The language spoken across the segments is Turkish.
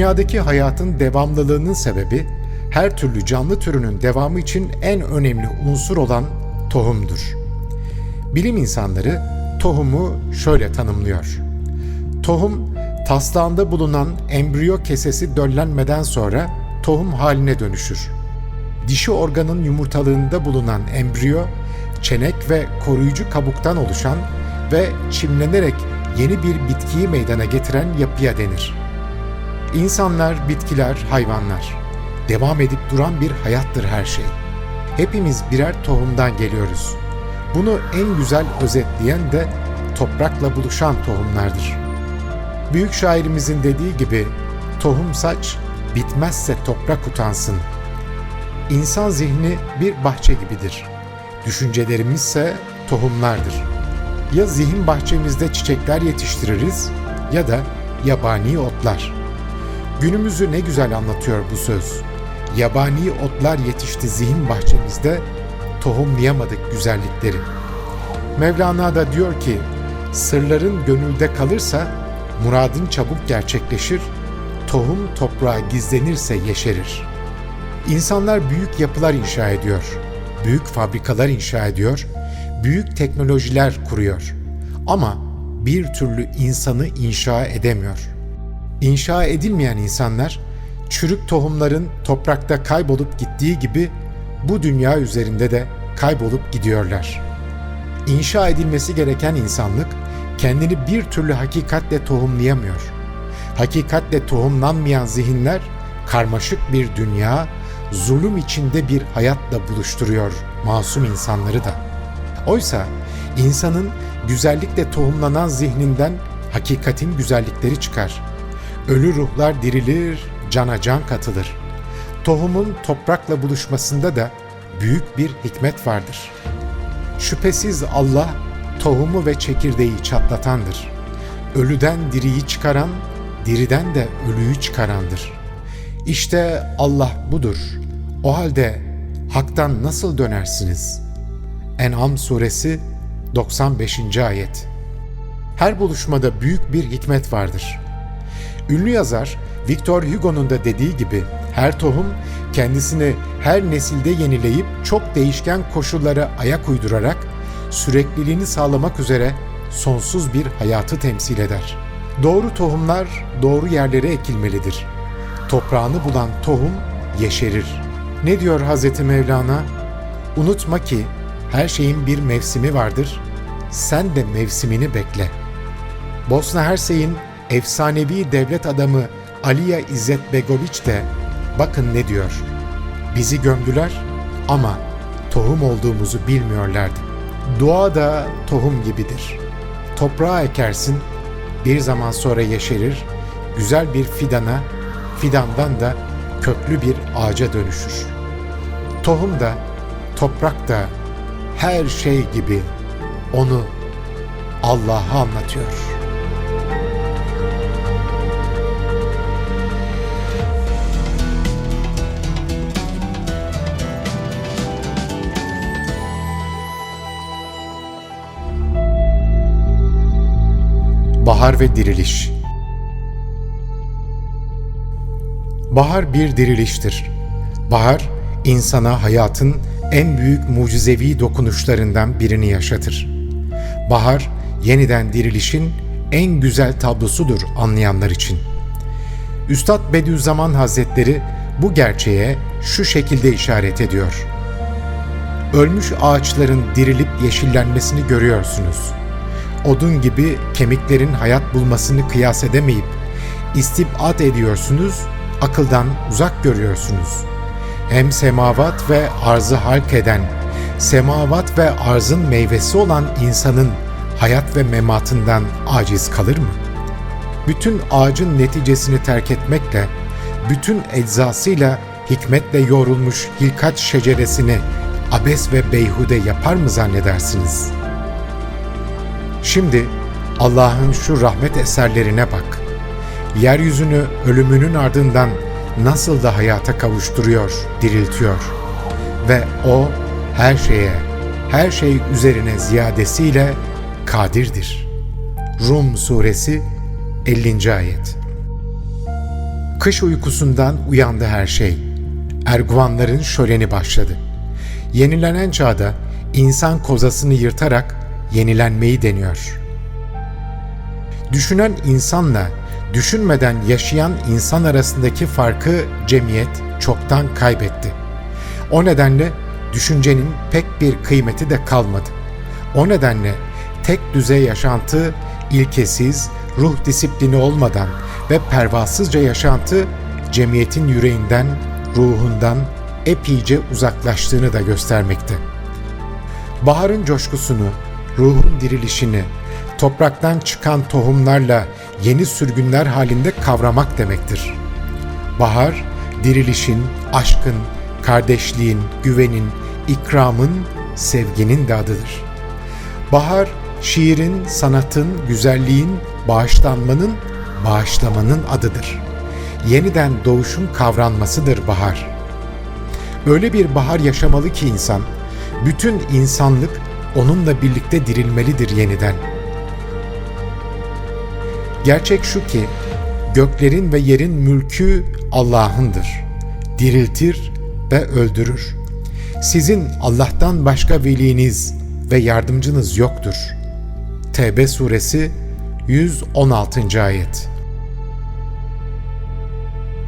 Dünyadaki hayatın devamlılığının sebebi her türlü canlı türünün devamı için en önemli unsur olan tohumdur. Bilim insanları tohumu şöyle tanımlıyor. Tohum, taslağında bulunan embriyo kesesi döllenmeden sonra tohum haline dönüşür. Dişi organın yumurtalığında bulunan embriyo, çenek ve koruyucu kabuktan oluşan ve çimlenerek yeni bir bitkiyi meydana getiren yapıya denir. İnsanlar, bitkiler, hayvanlar. Devam edip duran bir hayattır her şey. Hepimiz birer tohumdan geliyoruz. Bunu en güzel özetleyen de toprakla buluşan tohumlardır. Büyük şairimizin dediği gibi tohum saç, bitmezse toprak utansın. İnsan zihni bir bahçe gibidir. Düşüncelerimizse tohumlardır. Ya zihin bahçemizde çiçekler yetiştiririz ya da yabani otlar. Günümüzü ne güzel anlatıyor bu söz. Yabani otlar yetişti zihin bahçemizde, tohumlayamadık güzellikleri. Mevlana da diyor ki, sırların gönülde kalırsa muradın çabuk gerçekleşir, tohum toprağa gizlenirse yeşerir. İnsanlar büyük yapılar inşa ediyor, büyük fabrikalar inşa ediyor, büyük teknolojiler kuruyor. Ama bir türlü insanı inşa edemiyor. İnşa edilmeyen insanlar çürük tohumların toprakta kaybolup gittiği gibi bu dünya üzerinde de kaybolup gidiyorlar. İnşa edilmesi gereken insanlık kendini bir türlü hakikatle tohumlayamıyor. Hakikatle tohumlanmayan zihinler karmaşık bir dünya, zulüm içinde bir hayatla buluşturuyor masum insanları da. Oysa insanın güzellikle tohumlanan zihninden hakikatin güzellikleri çıkar. Ölü ruhlar dirilir, cana can katılır. Tohumun toprakla buluşmasında da büyük bir hikmet vardır. Şüphesiz Allah tohumu ve çekirdeği çatlatandır. Ölüden diriyi çıkaran, diriden de ölüyü çıkarandır. İşte Allah budur. O halde haktan nasıl dönersiniz? En'am suresi 95. ayet. Her buluşmada büyük bir hikmet vardır. Ünlü yazar Victor Hugo'nun da dediği gibi her tohum kendisini her nesilde yenileyip çok değişken koşullara ayak uydurarak sürekliliğini sağlamak üzere sonsuz bir hayatı temsil eder. Doğru tohumlar doğru yerlere ekilmelidir. Toprağını bulan tohum yeşerir. Ne diyor Hazreti Mevlana? Unutma ki her şeyin bir mevsimi vardır. Sen de mevsimini bekle. Bosna Hersey'in efsanevi devlet adamı Aliya İzzet Begoviç de bakın ne diyor. Bizi gömdüler ama tohum olduğumuzu bilmiyorlardı. Dua da tohum gibidir. Toprağa ekersin, bir zaman sonra yeşerir, güzel bir fidana, fidandan da köklü bir ağaca dönüşür. Tohum da, toprak da, her şey gibi onu Allah'a anlatıyor. Bahar ve Diriliş Bahar bir diriliştir. Bahar, insana hayatın en büyük mucizevi dokunuşlarından birini yaşatır. Bahar, yeniden dirilişin en güzel tablosudur anlayanlar için. Üstad Bediüzzaman Hazretleri bu gerçeğe şu şekilde işaret ediyor. Ölmüş ağaçların dirilip yeşillenmesini görüyorsunuz. Odun gibi kemiklerin hayat bulmasını kıyas edemeyip istibat ediyorsunuz, akıldan uzak görüyorsunuz.'' hem semavat ve arzı halk eden, semavat ve arzın meyvesi olan insanın hayat ve mematından aciz kalır mı? Bütün ağacın neticesini terk etmekle, bütün eczasıyla hikmetle yoğrulmuş hilkat şeceresini abes ve beyhude yapar mı zannedersiniz? Şimdi Allah'ın şu rahmet eserlerine bak. Yeryüzünü ölümünün ardından nasıl da hayata kavuşturuyor, diriltiyor. Ve O her şeye, her şey üzerine ziyadesiyle kadirdir. Rum Suresi 50. Ayet Kış uykusundan uyandı her şey. Erguvanların şöleni başladı. Yenilenen çağda insan kozasını yırtarak yenilenmeyi deniyor. Düşünen insanla düşünmeden yaşayan insan arasındaki farkı cemiyet çoktan kaybetti. O nedenle düşüncenin pek bir kıymeti de kalmadı. O nedenle tek düzey yaşantı, ilkesiz, ruh disiplini olmadan ve pervasızca yaşantı cemiyetin yüreğinden, ruhundan epeyce uzaklaştığını da göstermekte. Baharın coşkusunu, ruhun dirilişini, topraktan çıkan tohumlarla yeni sürgünler halinde kavramak demektir. Bahar, dirilişin, aşkın, kardeşliğin, güvenin, ikramın, sevginin de adıdır. Bahar, şiirin, sanatın, güzelliğin, bağışlanmanın, bağışlamanın adıdır. Yeniden doğuşun kavranmasıdır bahar. Öyle bir bahar yaşamalı ki insan, bütün insanlık onunla birlikte dirilmelidir yeniden. Gerçek şu ki, göklerin ve yerin mülkü Allah'ındır. Diriltir ve öldürür. Sizin Allah'tan başka veliniz ve yardımcınız yoktur. Tevbe suresi 116. ayet.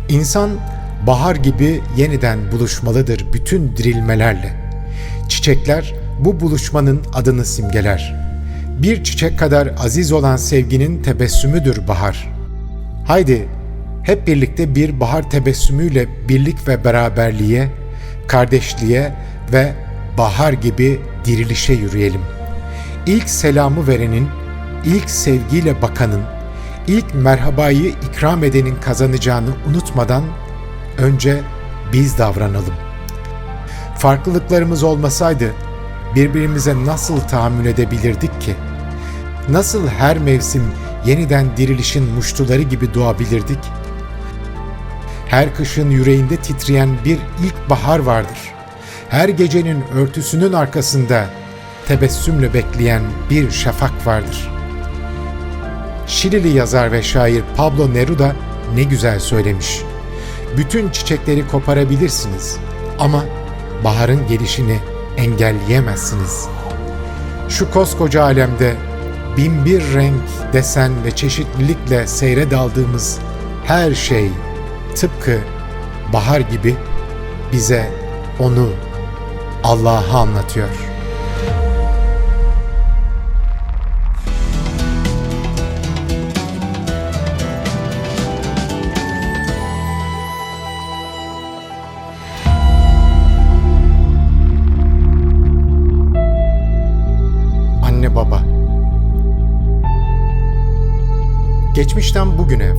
İnsan bahar gibi yeniden buluşmalıdır bütün dirilmelerle. Çiçekler bu buluşmanın adını simgeler. Bir çiçek kadar aziz olan sevginin tebessümüdür bahar. Haydi hep birlikte bir bahar tebessümüyle birlik ve beraberliğe, kardeşliğe ve bahar gibi dirilişe yürüyelim. İlk selamı verenin, ilk sevgiyle bakanın, ilk merhabayı ikram edenin kazanacağını unutmadan önce biz davranalım. Farklılıklarımız olmasaydı birbirimize nasıl tahammül edebilirdik ki? Nasıl her mevsim yeniden dirilişin muştuları gibi doğabilirdik? Her kışın yüreğinde titreyen bir ilk bahar vardır. Her gecenin örtüsünün arkasında tebessümle bekleyen bir şafak vardır. Şilili yazar ve şair Pablo Neruda ne güzel söylemiş. Bütün çiçekleri koparabilirsiniz ama baharın gelişini engelleyemezsiniz. Şu koskoca alemde bin bir renk, desen ve çeşitlilikle seyre daldığımız her şey tıpkı bahar gibi bize onu Allah'a anlatıyor.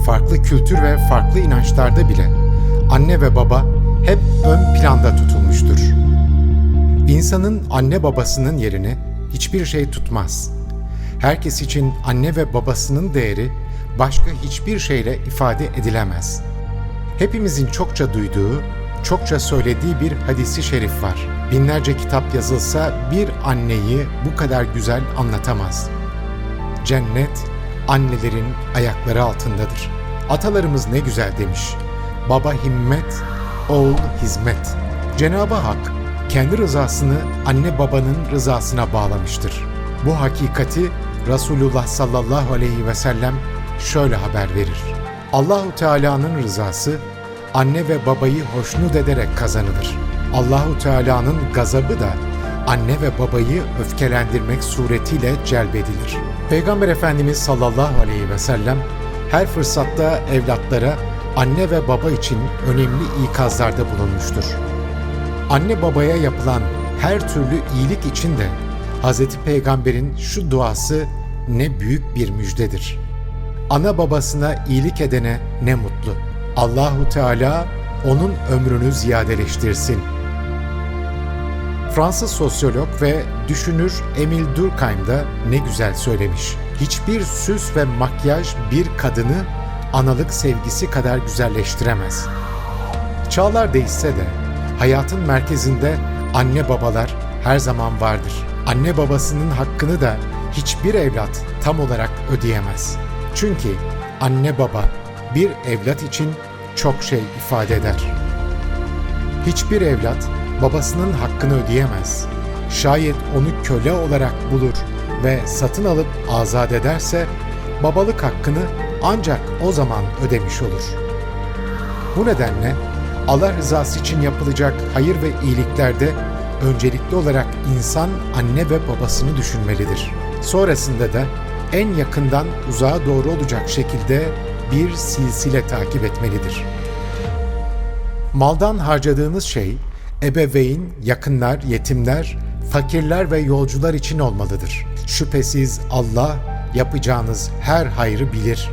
Farklı kültür ve farklı inançlarda bile anne ve baba hep ön planda tutulmuştur. İnsanın anne babasının yerini hiçbir şey tutmaz. Herkes için anne ve babasının değeri başka hiçbir şeyle ifade edilemez. Hepimizin çokça duyduğu, çokça söylediği bir hadisi şerif var. Binlerce kitap yazılsa bir anneyi bu kadar güzel anlatamaz. Cennet annelerin ayakları altındadır. Atalarımız ne güzel demiş. Baba himmet, oğul hizmet. Cenab-ı Hak kendi rızasını anne babanın rızasına bağlamıştır. Bu hakikati Resulullah sallallahu aleyhi ve sellem şöyle haber verir. Allahu Teala'nın rızası anne ve babayı hoşnut ederek kazanılır. Allahu Teala'nın gazabı da anne ve babayı öfkelendirmek suretiyle celbedilir. Peygamber Efendimiz sallallahu aleyhi ve sellem her fırsatta evlatlara anne ve baba için önemli ikazlarda bulunmuştur. Anne babaya yapılan her türlü iyilik için de Hz. Peygamber'in şu duası ne büyük bir müjdedir. Ana babasına iyilik edene ne mutlu. Allahu Teala onun ömrünü ziyadeleştirsin. Fransız sosyolog ve düşünür Emil Durkheim da ne güzel söylemiş. Hiçbir süs ve makyaj bir kadını analık sevgisi kadar güzelleştiremez. Çağlar değişse de hayatın merkezinde anne babalar her zaman vardır. Anne babasının hakkını da hiçbir evlat tam olarak ödeyemez. Çünkü anne baba bir evlat için çok şey ifade eder. Hiçbir evlat babasının hakkını ödeyemez. Şayet onu köle olarak bulur ve satın alıp azat ederse babalık hakkını ancak o zaman ödemiş olur. Bu nedenle Allah rızası için yapılacak hayır ve iyiliklerde öncelikli olarak insan anne ve babasını düşünmelidir. Sonrasında da en yakından uzağa doğru olacak şekilde bir silsile takip etmelidir. Maldan harcadığınız şey ebeveyn, yakınlar, yetimler, fakirler ve yolcular için olmalıdır. Şüphesiz Allah yapacağınız her hayrı bilir.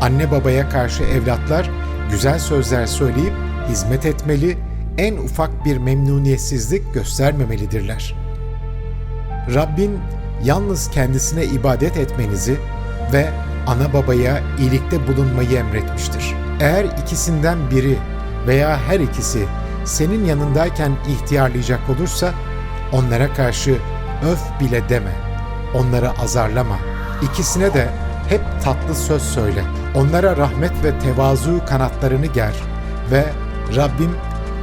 Anne babaya karşı evlatlar güzel sözler söyleyip hizmet etmeli, en ufak bir memnuniyetsizlik göstermemelidirler. Rabbin yalnız kendisine ibadet etmenizi ve ana babaya iyilikte bulunmayı emretmiştir. Eğer ikisinden biri veya her ikisi senin yanındayken ihtiyarlayacak olursa onlara karşı öf bile deme. Onları azarlama. İkisine de hep tatlı söz söyle. Onlara rahmet ve tevazu kanatlarını ger ve Rabbim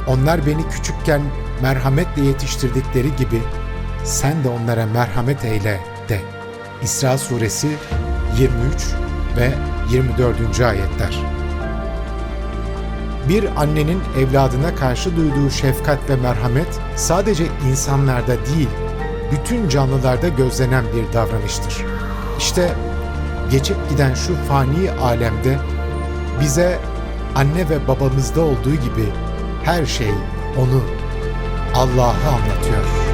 onlar beni küçükken merhametle yetiştirdikleri gibi sen de onlara merhamet eyle de. İsra suresi 23 ve 24. ayetler. Bir annenin evladına karşı duyduğu şefkat ve merhamet sadece insanlarda değil, bütün canlılarda gözlenen bir davranıştır. İşte geçip giden şu fani alemde bize anne ve babamızda olduğu gibi her şey onu, Allah'ı anlatıyor.